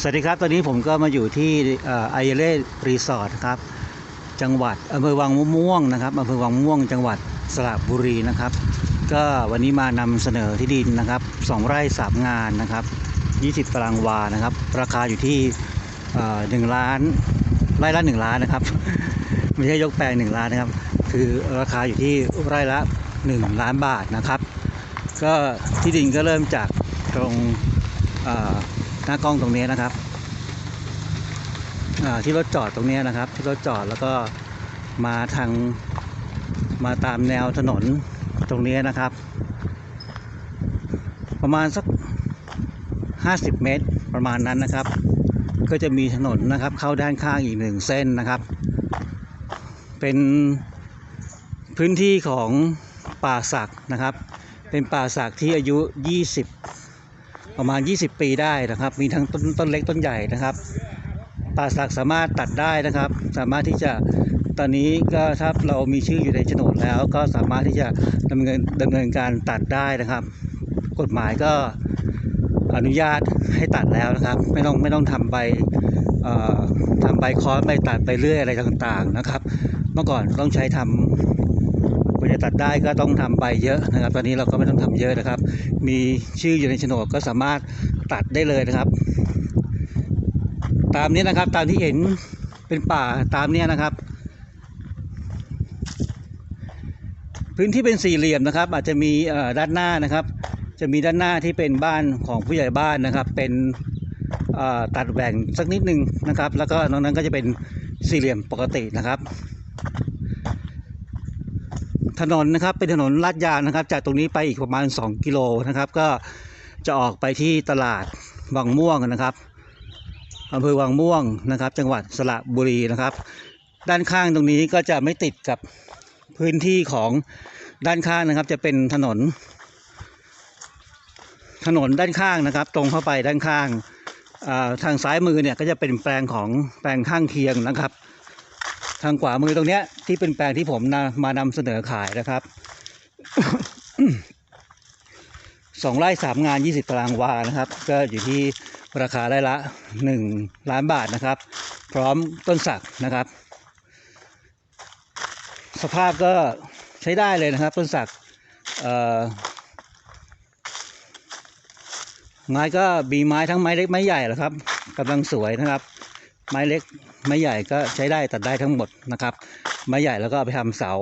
สวัสดีครับ ตอนนี้ผมก็มาอยู่ที่ไอเล่รีสอร์ทครับ จังหวัดอำเภอวังม่วงนะครับอำเภอวังม่วง จังหวัดสระบุรีนะครับ ก็วันนี้มานำเสนอที่ดินนะครับสองไร่สามงานนะครับ 20 ตารางวานะครับ ราคาอยู่ที่หนึ่งล้านไร่ละหนึ่งล้านนะครับ ไม่ใช่ยกแปลงหนึ่งล้านนะครับ คือราคาอยู่ที่ไร่ละหนึ่งล้านบาทนะครับ ก็ที่ดินก็เริ่มจากตรงอ่อ หน้ากล้องตรงนี้นะครับที่รถจอดตรงนี้นะครับ ที่รถจอดแล้วก็มาทางมาตามแนวถนนตรงนี้นะครับ ประมาณสัก 50 เมตรประมาณนั้นนะครับ ก็จะมีถนนนะครับ เข้าด้านข้างอีกหนึ่งเส้นนะครับ เป็นพื้นที่ของป่าศักนะครับ เป็นป่าศักที่อายุ 20 ประมาณ 20 ปีได้นะครับ มีทั้งต้นต้นเล็กต้นใหญ่นะครับป่าศักสามารถตัดได้นะครับ สามารถที่จะตอนนี้ก็ถ้าเรามีชื่ออยู่ในโฉนดแล้ว ก็สามารถที่จะดำเนินดำเนินการตัดได้นะครับ กฎหมายก็อนุญาตให้ตัดแล้วนะครับ ไม่ต้องไม่ต้องทำใบเอ่อทำใบคอร์สใบตัดไปเรื่อยอะไรต่างๆนะครับ เมื่อก่อนต้องใช้ทำกว่า จะตัดได้ก็ต้องทำใบเยอะนะครับ ตอนนี้เราก็ไม่ต้องทำเยอะนะครับ มีชื่ออยู่ในโฉนดก็สามารถตัดได้เลยนะครับ ตามนี้นะครับตามที่เห็นเป็นป่าตามเนี้ยนะครับ พื้นที่เป็นสี่เหลี่ยมนะครับ อาจจะมีด้านหน้านะครับ จะมีด้านหน้าที่เป็นบ้านของผู้ใหญ่บ้านนะครับ เป็นตัดแบ่งสักนิดนึงนะครับ แล้วก็นอกนั้นก็จะเป็นสี่เหลี่ยมปกตินะครับ ถนนนะครับ เป็นถนนลาดยางนะครับ จากตรงนี้ไปอีกประมาณ 2 กิโลนะครับ ก็จะออกไปที่ตลาดวังม่วงนะครับอำเภอวังม่วงนะครับ จังหวัดสระบุรีนะครับ ด้านข้างตรงนี้ก็จะไม่ติดกับพื้นที่ของด้านข้างนะครับ จะเป็นถนน ถนนด้านข้างนะครับ ตรงเข้าไปด้านข้างทางซ้ายมือเนี่ยก็จะเป็นแปลงของแปลงข้างเคียงนะครับ ทางขวามือตรงเนี้ยที่เป็นแปลงที่ผมนะมานำเสนอขายนะครับสองไร่สามงาน20ตารางวานะครับ ก็อยู่ที่ราคาได้ละ1ล้านบาทนะครับ พร้อมต้นสักนะครับ สภาพก็ใช้ได้เลยนะครับ ต้นสักเอ่อไม้ก็มีไม้ทั้งไม้เล็กไม้ใหญ่แหละครับกำลังสวยนะครับ ไม้เล็กไม้ใหญ่ก็ใช้ได้ตัดได้ทั้งหมดนะครับ ไม้ใหญ่แล้วก็เอาไปทำเสา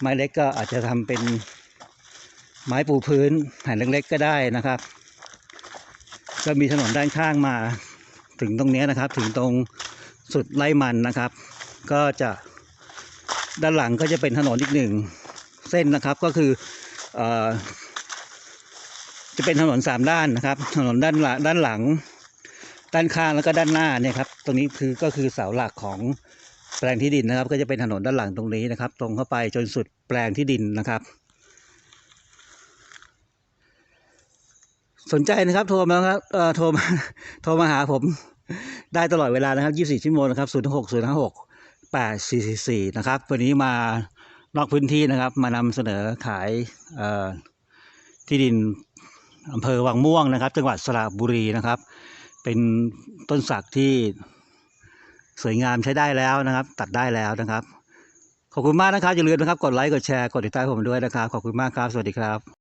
ไม้เล็กก็อาจจะทำเป็นไม้ปูพื้นแผ่นเล็กๆก็ได้นะครับ ก็มีถนนด้านข้างมา ถึงตรงนี้นะครับ ถึงตรงสุดไร่มันนะครับ ก็จะด้านหลังก็จะเป็นถนนอีกหนึ่งเส้นนะครับก็คืออจะเป็นถนนสามด้านนะครับ ถนนด้านหลังด้านหลัง ด้านข้างแล้วก็ด้านหน้าเนี่ยครับ ตรงนี้คือก็คือเสาหลักของแปลงที่ดินนะครับ ก็จะเป็นถนนด้านหลังตรงนี้นะครับ ตรงเข้าไปจนสุดแปลงที่ดินนะครับ สนใจนะครับโทรมาครับเอ่อโทรมาโทรมาหาผมได้ตลอดเวลานะครับ 24 ชั่วโมงนะครับ 0 6 0 5 6 8 4 4 4 นะครับ วันนี้มานอกพื้นที่นะครับ มานำเสนอขายที่ดินอำเภอวังม่วงนะครับ จังหวัดสระบุรีนะครับ เป็นต้นสักที่สวยงามใช้ได้แล้วนะครับ ตัดได้แล้วนะครับ ขอบคุณมากนะครับอย่าลืมนะครับกดไลค์กดแชร์กดติดตามผมด้วยนะครับขอบคุณมากครับ สวัสดีครับ